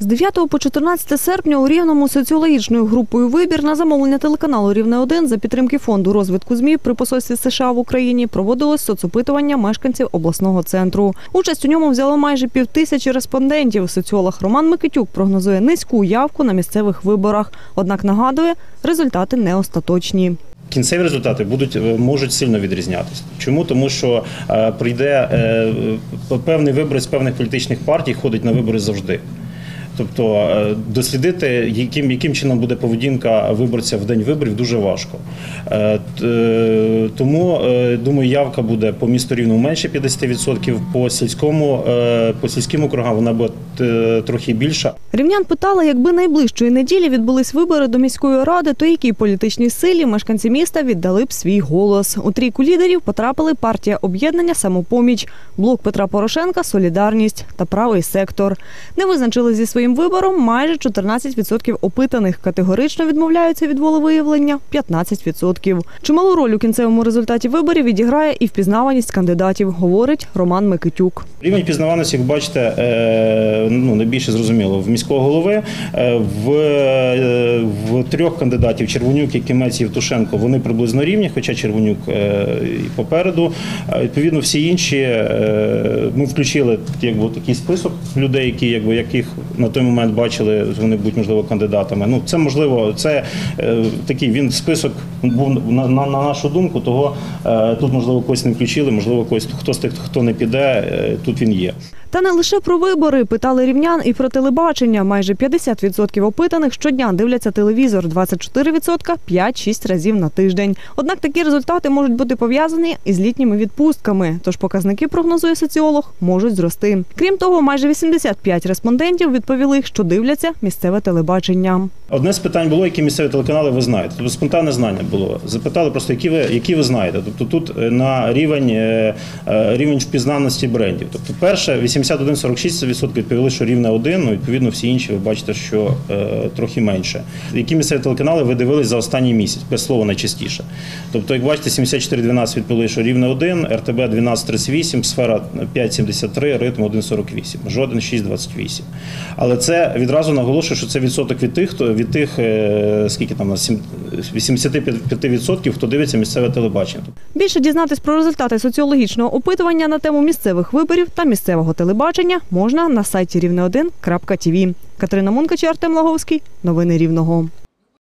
З 9 по 14 серпня у Рівному соціологічною групою «Вибір» на замовлення телеканалу «Рівне-1» за підтримки Фонду розвитку ЗМІ при посольстві США в Україні проводилось соцопитування мешканців обласного центру. Участь у ньому взяло майже півтисячі респондентів. Соціолог Роман Микитюк прогнозує низьку явку на місцевих виборах. Однак нагадує, результати не остаточні. Кінцеві результати будуть е, можуть сильно відрізнятися. Чому? Тому що е, прийде е, певний виборець певних політичних партій, ходить на вибори завжди. Тобто е, дослідити, яким, яким чином буде поведінка виборця в день виборів, дуже важко. Е, е, Тому думаю, явка буде по місту рівно менше 50%, по сільському по сільським округам вона буде трохи більша. Рівнян питали, якби найближчої неділі відбулись вибори до міської ради, то якій політичній силі мешканці міста віддали б свій голос. У трійку лідерів потрапили партія об'єднання Самопоміч, блок Петра Порошенка, Солідарність та правий сектор. Не визначили зі своїм вибором майже 14% опитаних. Категорично відмовляються від волевиявлення 15%. Чималу роль у кінцевому результаті виборів відіграє і впізнаваність кандидатів, говорить Роман Микитюк. Рівень пізнаваності, як бачите, е, ну найбільше зрозуміло в міського голови. Е, В, е, в трьох кандидатів Червонюк, і Євтушенко вони приблизно рівні, хоча Червонюк е, і попереду. Відповідно, всі інші ми включили якби такий список людей, які якби яких на той момент бачили, вони будуть можливо кандидатами. Ну це можливо, це такий він список був на, на, на нашу думку. Того тут можливо когось не включили, можливо, когось хто з тих, хто не піде, тут він є. Та не лише про вибори питали рівнян і про телебачення. Майже 50% опитаних щодня дивляться телевізор, 24% – 5-6 разів на тиждень. Однак такі результати можуть бути пов'язані із літніми відпустками. Тож показники прогнозує соціолог можуть зрости. Крім того, майже 85 респондентів відповіли, що дивляться місцеве телебачення. Одне з питань було, які місцеві телеканали ви знаєте. Тобто спонтанне знання було. Запитали просто, які ви, які ви знаєте. Тобто тут е, на рівень, е, е, рівень впізнаності брендів. Тобто, перше, 81-46% відповіли, що рівне один, ну відповідно всі інші ви бачите, що е, трохи менше. Які місцеві телеканали ви дивились за останній місяць, без слова найчастіше. Тобто, як бачите, 74-12 відповіли, що рівне один, РТБ 12-38, сфера 5-73, ритм 1-48, жоден 6-28. Але це відразу наголошую, що це відсоток від тих, хто від тих, е, скільки там у 85%, хто дивиться місцеве телебачення. Більше дізнатись про результати соціологічного опитування на тему місцевих виборів та місцевого телебачення можна на сайті рівне1.тв. Катерина Мункач, Артем Лаговський. Новини Рівного.